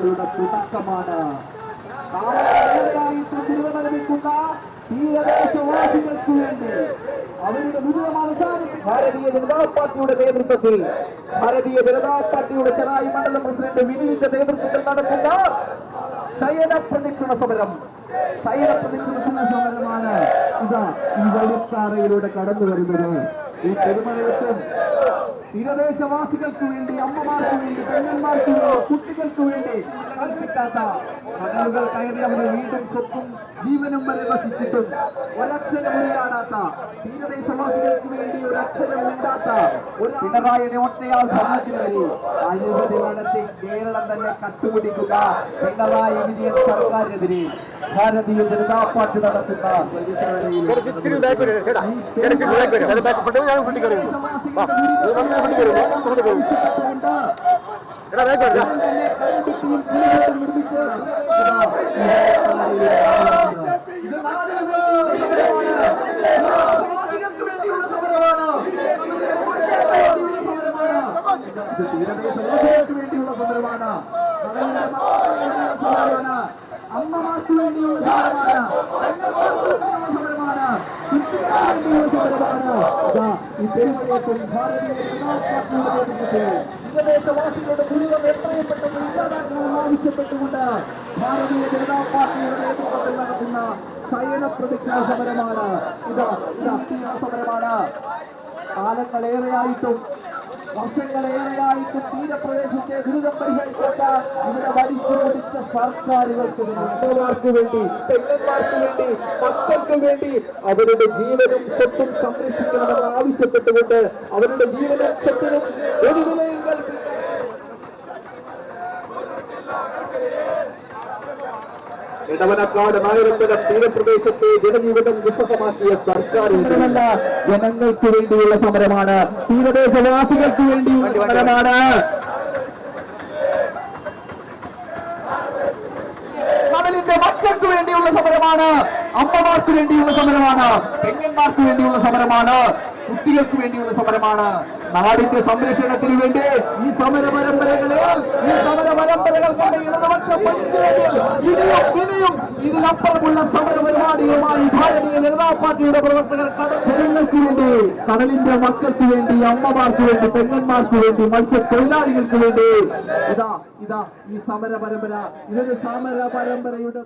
സമരപരമ്പരയുടെ തുടക്കമാണ് തിരുവനന്തപുരക്കുന്ന തീരദേശവാസികൾക്ക് വേണ്ടി അവരുടെ അവസാനിപ്പിക്കും ഭാരതീയ ജനതാ പാർട്ടിയുടെ നേതൃത്വത്തിൽ ഭാരതീയ ജനതാ പാർട്ടിയുടെ ചെറായി മണ്ഡലം പ്രസിഡന്റ് വിനിലിന്റെ നേതൃത്വത്തിൽ നടക്കുന്ന ശയന പ്രദക്ഷിണ സമരം. ശയന പ്രദക്ഷിണ സമരമാണ് ഇതാ ഈ വഴിത്താറയിലൂടെ കടന്നു വരുന്നത് ഈ പെരുമഴയത്തും തീരദേശവാസികൾക്ക് വേണ്ടി അമ്മമാർക്ക് വേണ്ടി പെണ്ണന്മാർക്ക് വേണ്ടി കുട്ടികൾക്ക് വേണ്ടി കൽപ്പിക്കാത്ത കടലുകൾ കയറി അവരുടെ വീടും സ്വത്തും ജീവനും വരെ നശിച്ചിട്ടും ഒരക്ഷരം ഉരിയാടാത്ത തീരദേശവാസികൾക്ക് വേണ്ടി ഒരക്ഷരം ഉണ്ടാത്ത ഒരു പിണറായിനെ ഒറ്റയാൾ ഭരണത്തിനെതിരെ അഴിമതി നടത്തി കേരളം തന്നെ കട്ടുപിടിക്കുക പിണറായി വിജയൻ സർക്കാരിനെതിരെ ഭാരതീയ ജനതാ പാർട്ടി നടത്തുന്ന തീരദേശ വേണ്ടിയുള്ള സമരമാണ് അമ്മമാർക്ക് ആവശ്യപ്പെട്ടുകൊണ്ട് ഭാരതീയ ജനതാ പാർട്ടിയുടെ നേതൃത്വത്തിൽ നടത്തുന്ന ശയന പ്രദക്ഷിണ സമരമാണ് ഇതാ സമരമാണ് കാലങ്ങളേറെയായിട്ടും വർഷങ്ങളേറെയായിട്ടും തീരപ്രദേശത്തെ ദുരിതം പരിഹരിക്കേണ്ട ഇവിടെ വലിച്ചു സർക്കാരുകൾക്ക് അമ്മമാർക്ക് വേണ്ടി പെണ്ണന്മാർക്ക് വേണ്ടി മക്കൾക്ക് വേണ്ടി അവരുടെ ജീവനും സ്വത്തും സംരക്ഷിക്കണമെന്ന് ആവശ്യപ്പെട്ടുകൊണ്ട് അവരുടെ ജീവനും സ്വത്തിനും ഒരു നിലയും ഇടവനക്കാട് നായരത്തിന്റെ തീരപ്രദേശത്തെ ജനജീവിതം ദുസ്സഹമാക്കിയ സർക്കാർ മാത്രമല്ല ജനങ്ങൾക്ക് വേണ്ടിയുള്ള സമരമാണ്. തീരദേശവാസികൾക്ക് വേണ്ടിയുള്ള സമരമാണ് കടലിന്റെ മക്കൾക്ക് വേണ്ടിയുള്ള സമരമാണ് അമ്മമാർക്ക് വേണ്ടിയുള്ള സമരമാണ്. പെങ്ങന്മാർക്ക് വേണ്ടിയുള്ള സമരമാണ്. കുട്ടികൾക്ക് വേണ്ടിയുള്ള സമരമാണ്. നാടിന്റെ സംരക്ഷണത്തിന് വേണ്ടി ഈ സമര പരമ്പരകളിൽ ഈ സമര പരമ്പരകൾ ഇതിനപ്പുറമുള്ള സമര പരിപാടികളുമായി ഭാരതീയ ജനതാ പാർട്ടിയുടെ പ്രവർത്തകർ വേണ്ടി കടലിന്റെ മക്കൾക്ക് വേണ്ടി അമ്മമാർക്ക് വേണ്ടി പെങ്ങന്മാർക്ക് വേണ്ടി മത്സ്യത്തൊഴിലാളികൾക്ക് വേണ്ടി. ഇതാ ഇതാ ഈ സമര പരമ്പര ഇതൊരു സമര പരമ്പരയുടെ